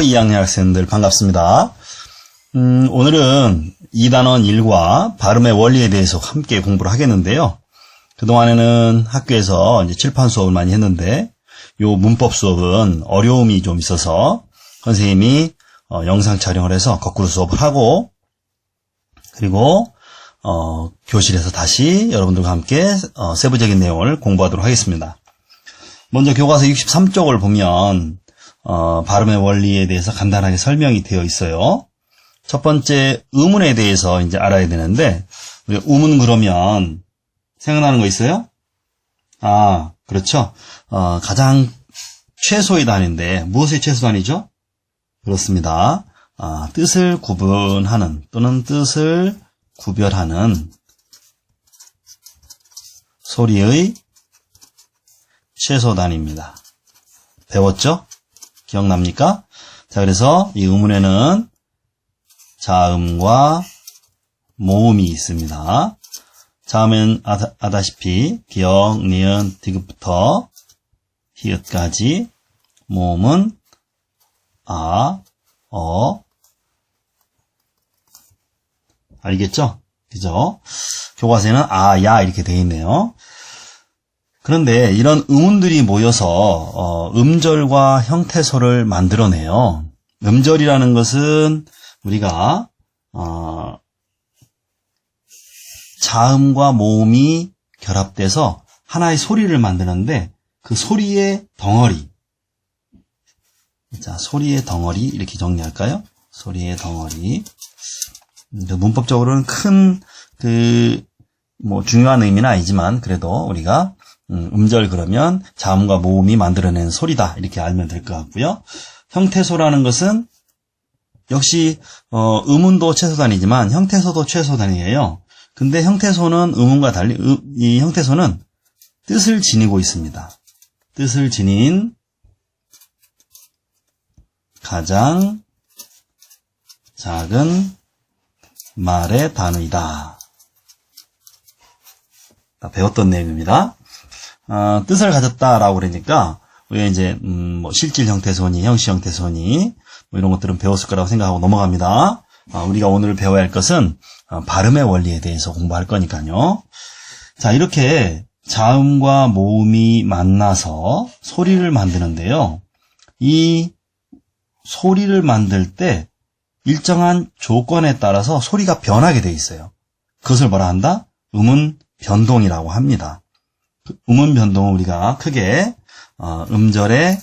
2학년 학생들 반갑습니다. 음, 오늘은 2단원 1과 발음의 원리에 대해서 함께 공부를 하겠는데요. 그동안에는 학교에서 이제 칠판 수업을 많이 했는데, 요 문법 수업은 어려움이 좀 있어서 선생님이 어, 영상 촬영을 해서 거꾸로 수업을 하고, 그리고 어, 교실에서 다시 여러분들과 함께 어, 세부적인 내용을 공부하도록 하겠습니다. 먼저 교과서 63쪽을 보면 어, 발음의 원리에 대해서 간단하게 설명이 되어 있어요. 첫 번째 의문에 대해서 이제 알아야 되는데 우리 의문 그러면 생각나는 거 있어요? 아 그렇죠. 어, 가장 최소의 단위인데 무엇의 최소 단위죠? 그렇습니다. 아, 뜻을 구분하는 또는 뜻을 구별하는 소리의 최소 단위입니다. 배웠죠? 기억납니까? 자, 그래서 이 의문에는 자음과 모음이 있습니다. 자음은 아다, 아다시피 기억, 니은, 디귿부터 히읗까지 모음은 아, 어, 알겠죠? 그죠? 교과서에는 아, 야 이렇게 돼 있네요. 그런데 이런 음운들이 모여서 어, 음절과 형태소를 만들어내요. 음절이라는 것은 우리가 어, 자음과 모음이 결합돼서 하나의 소리를 만드는데 그 소리의 덩어리. 자, 소리의 덩어리 이렇게 정리할까요? 소리의 덩어리. 문법적으로는 큰 그 뭐 중요한 의미는 아니지만 그래도 우리가 음, 절 그러면 자음과 모음이 만들어낸 소리다 이렇게 알면 될 것 같고요. 형태소라는 것은 역시 어, 음운도 최소단위지만 형태소도 최소단위예요. 근데 형태소는 음운과 달리 음, 이 형태소는 뜻을 지니고 있습니다. 뜻을 지닌 가장 작은 말의 단위다. 배웠던 내용입니다. 어, 뜻을 가졌다라고 그러니까 우리가 이제 음, 뭐 실질 형태소니, 형식 형태소니 뭐 이런 것들은 배웠을 거라고 생각하고 넘어갑니다. 어, 우리가 오늘 배워야 할 것은 어, 발음의 원리에 대해서 공부할 거니까요. 자 이렇게 자음과 모음이 만나서 소리를 만드는데요. 이 소리를 만들 때 일정한 조건에 따라서 소리가 변하게 돼 있어요. 그것을 뭐라 한다? 음은 변동이라고 합니다. 그 음운 변동은 우리가 크게 어, 음절의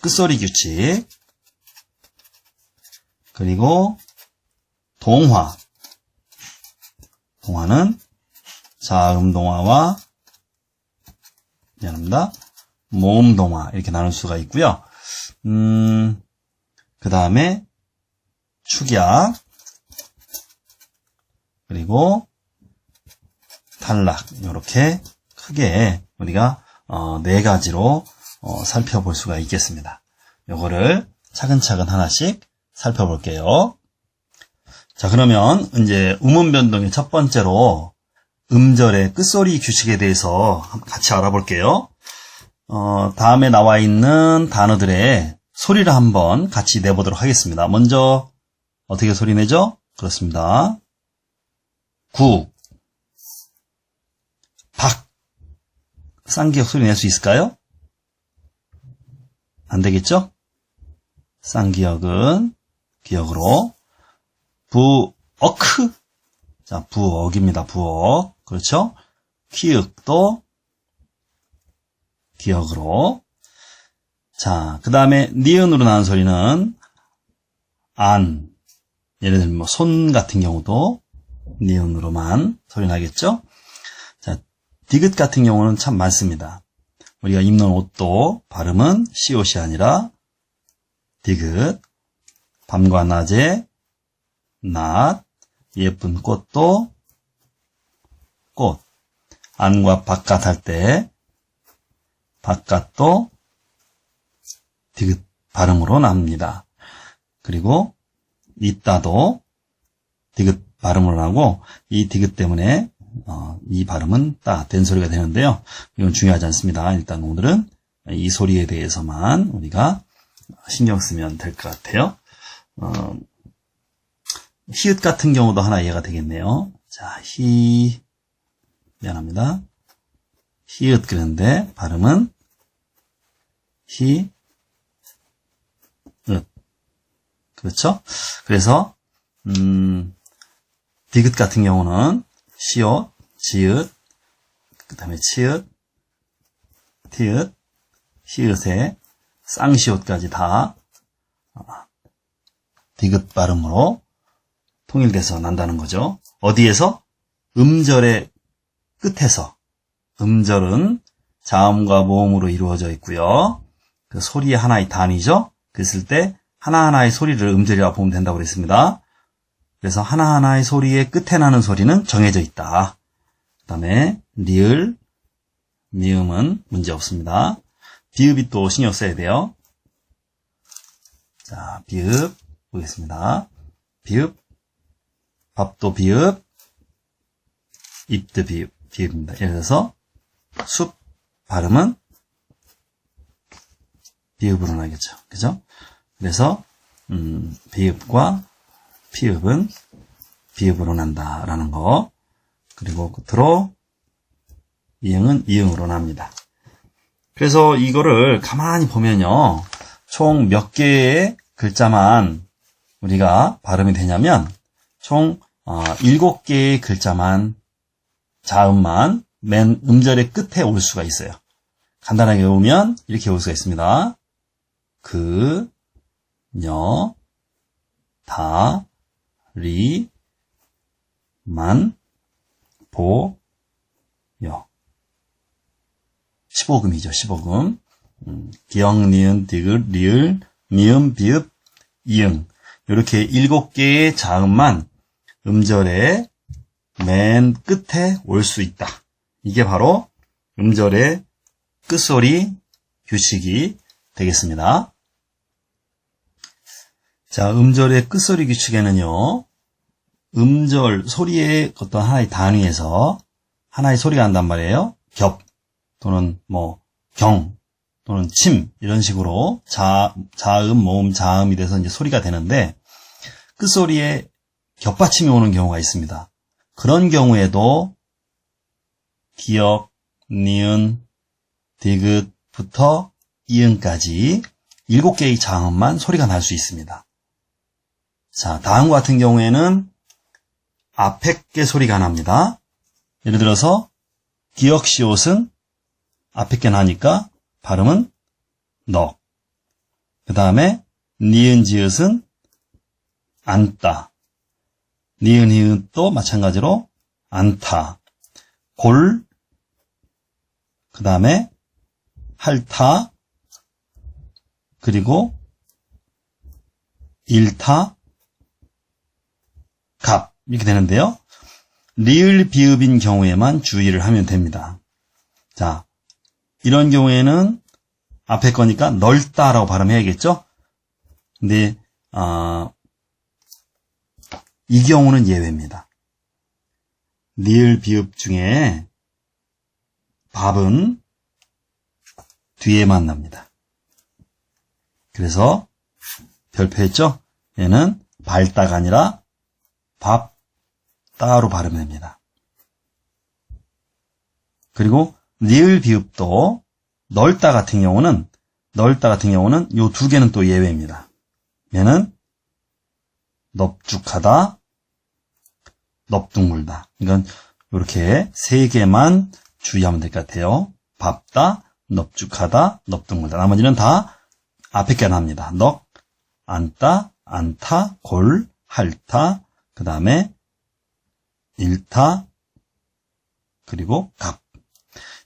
끝소리 규칙 그리고 동화 동화는 자음 동화와 미안합니다. 모음 동화 이렇게 나눌 수가 있고요. 음, 그 다음에 축약 그리고 탈락 이렇게 크게 우리가 어, 네 가지로 어, 살펴볼 수가 있겠습니다. 요거를 차근차근 하나씩 살펴볼게요. 자 그러면 이제 음운 변동의 첫 번째로 음절의 끝소리 규칙에 대해서 같이 알아볼게요. 어, 다음에 나와 있는 단어들의 소리를 한번 같이 내보도록 하겠습니다. 먼저 어떻게 소리 내죠? 그렇습니다. 국, 쌍기역 소리 낼 수 있을까요? 안 되겠죠? 쌍기역은 기역으로 부어크 자 부억입니다. 부억 그렇죠? 키읔도 기역으로 자 그 다음에 니은으로 나는 소리는 안 예를 들면 뭐 손 같은 경우도 니은으로만 소리 나겠죠? 디귿 같은 경우는 참 많습니다. 우리가 입는 옷도 발음은 시옷이 아니라 디귿, 밤과 낮에 낮, 예쁜 꽃도 꽃, 안과 바깥 할 때 바깥도 디귿 발음으로 납니다. 그리고 있다도 디귿 발음으로 나고 이 디귿 때문에 어, 이 발음은 따 된 소리가 되는데요. 이건 중요하지 않습니다. 일단 오늘은 이 소리에 대해서만 우리가 신경 쓰면 될 것 같아요. 어, 히읗 같은 경우도 하나 이해가 되겠네요. 자, 히, 미안합니다. 히읗 그런데 발음은 히, 읒. 그렇죠? 그래서, 음, 디귿 같은 경우는 시옷, 지읒, 그 다음에 치읒, 티읒, 히읗에 쌍시옷까지 다 어, 디귿 발음으로 통일돼서 난다는 거죠. 어디에서? 음절의 끝에서. 음절은 자음과 모음으로 이루어져 있고요. 그 소리의 하나의 단위죠. 그랬을 때 하나하나의 소리를 음절이라고 보면 된다고 그랬습니다. 그래서 하나하나의 소리의 끝에 나는 소리는 정해져 있다. 그 다음에 리을, 미음은 문제 없습니다. 비읍이 또 신경 써야 돼요. 자, 비읍 보겠습니다. 비읍, 밥도 비읍, 입도 비읍, 비읍입니다. 예를 들어서 숲 발음은 비읍으로 나겠죠. 그죠? 그래서 음, 비읍과 피읍은 비읍으로 난다라는 거. 그리고 끝으로 이응은 이응으로 납니다. 그래서 이거를 가만히 보면요. 총 몇 개의 글자만 우리가 발음이 되냐면 총 어, 7개의 글자만 자음만 맨 음절의 끝에 올 수가 있어요. 간단하게 외우면 이렇게 올 수가 있습니다. 그, 녀, 다, 리, 만, 보, 여. 15금이죠, 15금. 음, 기역, 니은, 디귿, 리을, 미음, 비읍, 이응. 이렇게 일곱 개의 자음만 음절의 맨 끝에 올 수 있다. 이게 바로 음절의 끝소리 규칙이 되겠습니다. 자, 음절의 끝소리 규칙에는요, 음절, 소리의 어떤 하나의 단위에서 하나의 소리가 난단 말이에요. 겹, 또는 뭐, 경, 또는 침, 이런 식으로 자, 자음, 모음, 자음이 돼서 이제 소리가 되는데, 끝소리에 겹받침이 오는 경우가 있습니다. 그런 경우에도 기역, 니은, 디귿부터 이응까지 일곱 개의 자음만 소리가 날 수 있습니다. 자, 다음 같은 경우에는 앞에 게 소리가 납니다. 예를 들어서 기역 시옷은 앞에 게 나니까 발음은 넉. 그 다음에 니은 지읒은 안따. 니은 히읗도 마찬가지로 안타. 골. 그 다음에 할타. 그리고 일타. 갑. 이렇게 되는데요. 리을 비읍인 경우에만 주의를 하면 됩니다. 자, 이런 경우에는 앞에 거니까 넓다라고 발음해야겠죠? 근데, 아, 이 경우는 예외입니다. 리을 비읍 중에 밥은 뒤에 만 납니다. 그래서 별표했죠? 얘는 발다가 아니라 밥 따로 발음됩니다. 그리고 리을 비읍도 넓다 같은 경우는 넓다 같은 경우는 요 두 개는 또 예외입니다. 얘는 넙죽하다, 넙둥물다. 이건 이렇게 세 개만 주의하면 될 것 같아요. 밥다, 넙죽하다, 넙둥물다. 나머지는 다 앞에 게 납니다. 넉, 안따, 안타, 골, 할타, 그 다음에 일타, 그리고 갑.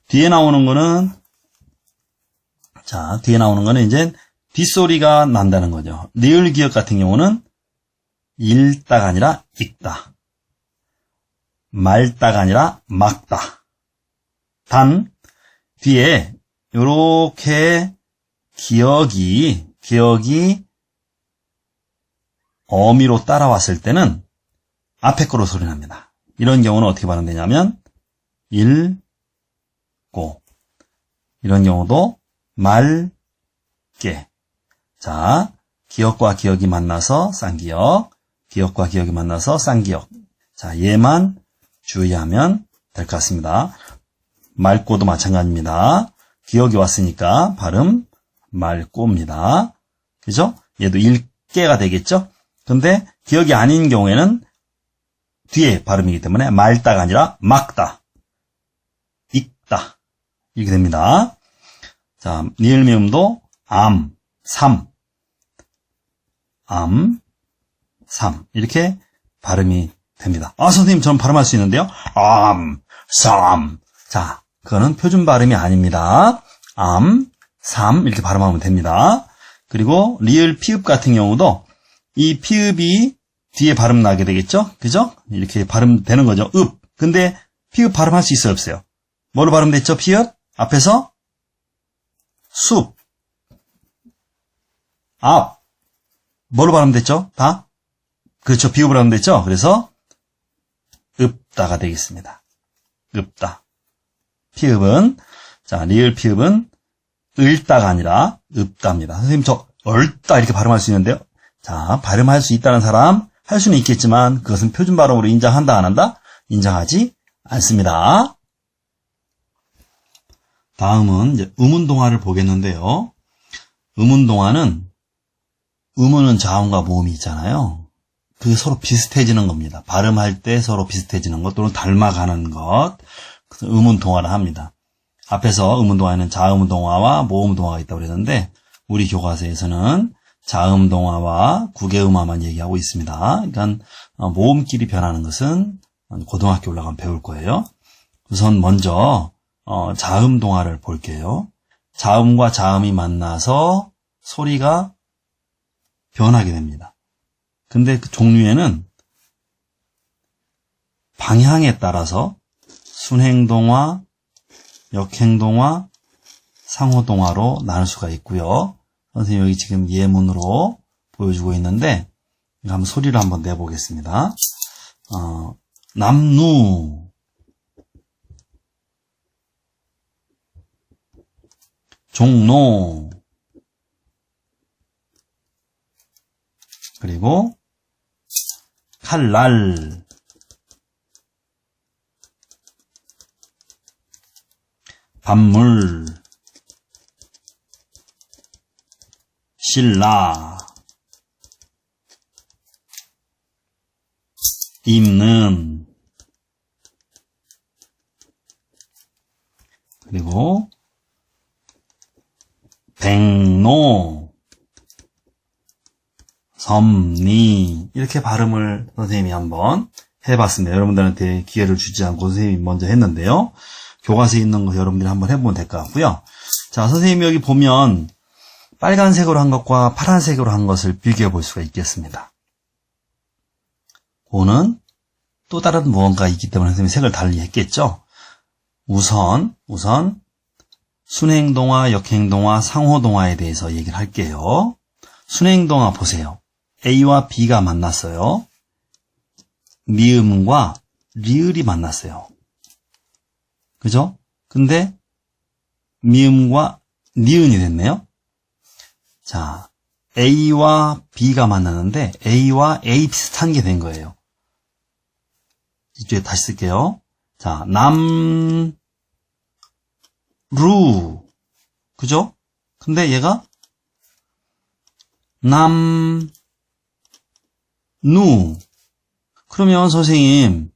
뒤에 나오는 거는, 자, 뒤에 나오는 거는 이제 뒷소리가 난다는 거죠. 리을 기억 같은 경우는 읽다가 아니라 읽다. 말다가 아니라 막다. 단, 뒤에, 요렇게 기억이, 기억이 어미로 따라왔을 때는 앞에 거로 소리 납니다. 이런 경우는 어떻게 발음되냐면, 읽고, 이런 경우도 맑게. 자, 기억과 기억이 만나서 쌍기역, 기억과 기억이 만나서 쌍기역. 자, 얘만 주의하면 될 것 같습니다. 맑고도 마찬가지입니다. 기억이 왔으니까 발음 맑고입니다. 그죠? 얘도 읽게가 되겠죠? 근데 기억이 아닌 경우에는 뒤에 발음이기 때문에 맑다가 아니라 막다, 읽다 이렇게 됩니다. 자, 니을미음도 암, 삼, 암, 삼 이렇게 발음이 됩니다. 아 선생님 저는 발음할 수 있는데요. 암, 삼. 자, 그거는 표준 발음이 아닙니다. 암, 삼 이렇게 발음하면 됩니다. 그리고 리을 피읍 같은 경우도 이 피읍이 뒤에 발음 나게 되겠죠? 그죠? 이렇게 발음되는 거죠. 읍. 근데 피읍 발음할 수 있어요, 없어요? 뭐로 발음됐죠, 피읍? 앞에서 숲. 앞. 뭐로 발음됐죠? 다? 그렇죠. 비읍으로 발음됐죠? 그래서 읍다가 되겠습니다. 읍다. 피읍은 자, 리을 피읍은 을다가 아니라 읍다입니다. 선생님 저 얼다 이렇게 발음할 수 있는데요. 자, 발음할 수 있다는 사람 할 수는 있겠지만 그것은 표준 발음으로 인정한다 안 한다? 인정하지 않습니다. 다음은 이제 음운 동화를 보겠는데요. 음운 동화는 음운은 자음과 모음이 있잖아요. 그 서로 비슷해지는 겁니다. 발음할 때 서로 비슷해지는 것 또는 닮아가는 것. 그래서 음운 동화를 합니다. 앞에서 음운 동화에는 자음 동화와 모음 동화가 있다고 그랬는데 우리 교과서에서는 자음 동화와 국외음화만 얘기하고 있습니다. 그러니까 어, 모음끼리 변하는 것은 고등학교 올라가면 배울 거예요. 우선 먼저 어, 자음 동화를 볼게요. 자음과 자음이 만나서 소리가 변하게 됩니다. 근데 그 종류에는 방향에 따라서 순행동화, 역행동화, 상호동화로 나눌 수가 있고요. 선생님 여기 지금 예문으로 보여주고 있는데 한번 소리를 한번 내보겠습니다. 어, 남루 종로 그리고 칼날. 밤물 신라 입는 그리고 백로 섬니 이렇게 발음을 선생님이 한번 해봤습니다. 여러분들한테 기회를 주지 않고 선생님이 먼저 했는데요. 교과서에 있는 거 여러분들이 한번 해보면 될 것 같고요. 자, 선생님이 여기 보면 빨간색으로 한 것과 파란색으로 한 것을 비교해 볼 수가 있겠습니다. 오는 또 다른 무언가 있기 때문에 선생님이 색을 달리 했겠죠. 우선, 우선 순행동화, 역행동화, 상호동화에 대해서 얘기를 할게요. 순행동화 보세요. A와 B가 만났어요. 미음과 리을이 만났어요. 그죠? 근데 미음과 니은이 됐네요. 자, A와 B가 만나는데 A와 A 비슷한 게 된 거예요. 이쪽에 다시 쓸게요. 자, 남, 루. 그죠? 근데 얘가 남, 누. 그러면 선생님,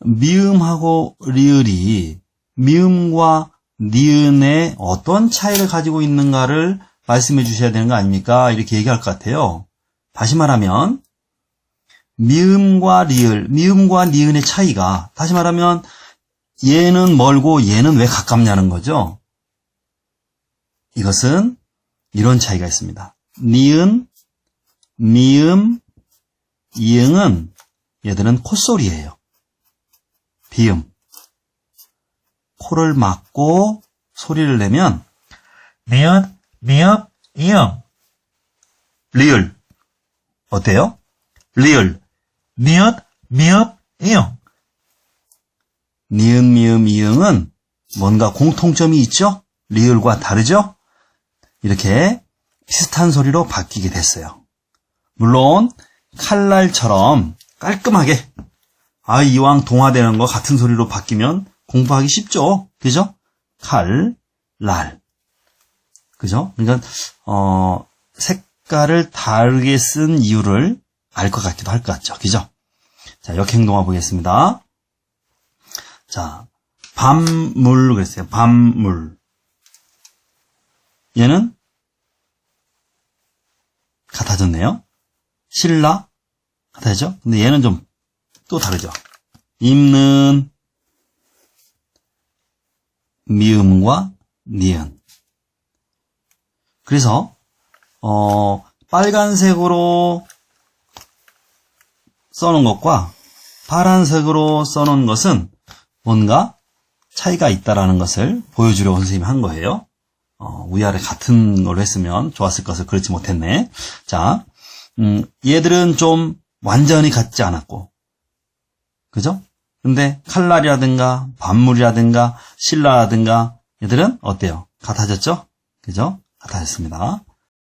미음하고 리을이 미음과 니은의 어떤 차이를 가지고 있는가를 말씀해 주셔야 되는 거 아닙니까? 이렇게 얘기할 것 같아요. 다시 말하면, 미음과 리을, 미음과 니은의 차이가, 다시 말하면, 얘는 멀고 얘는 왜 가깝냐는 거죠. 이것은 이런 차이가 있습니다. 니은, 미음, 이응은 얘들은 콧소리예요. 비음. 코를 막고 소리를 내면 니은, 미음, 이응. 리을 어때요? 리을 니은, 미음, 이응. 니은 미음 이응은 뭔가 공통점이 있죠? 리을과 다르죠? 이렇게 비슷한 소리로 바뀌게 됐어요. 물론 칼날처럼 깔끔하게 아 이왕 동화되는 거 같은 소리로 바뀌면 공부하기 쉽죠. 그죠? 칼, 날. 그죠? 그러니까 어 색깔을 다르게 쓴 이유를 알 것 같기도 할 것 같죠. 그죠? 자, 역행동화 보겠습니다. 자, 밤물 그랬어요. 밤물. 얘는 같아졌네요. 신라 같아죠? 근데 얘는 좀 또 다르죠. 입는 미음과 니은. 그래서 어 빨간색으로 써놓은 것과 파란색으로 써놓은 것은 뭔가 차이가 있다라는 것을 보여주려고 선생님이 한 거예요. 어, 위아래 같은 걸로 했으면 좋았을 것을 그렇지 못했네. 자, 음, 얘들은 좀 완전히 같지 않았고, 그죠? 근데 칼날이라든가 밤물이라든가 신라라든가 얘들은 어때요? 같아졌죠? 그죠? 같아졌습니다.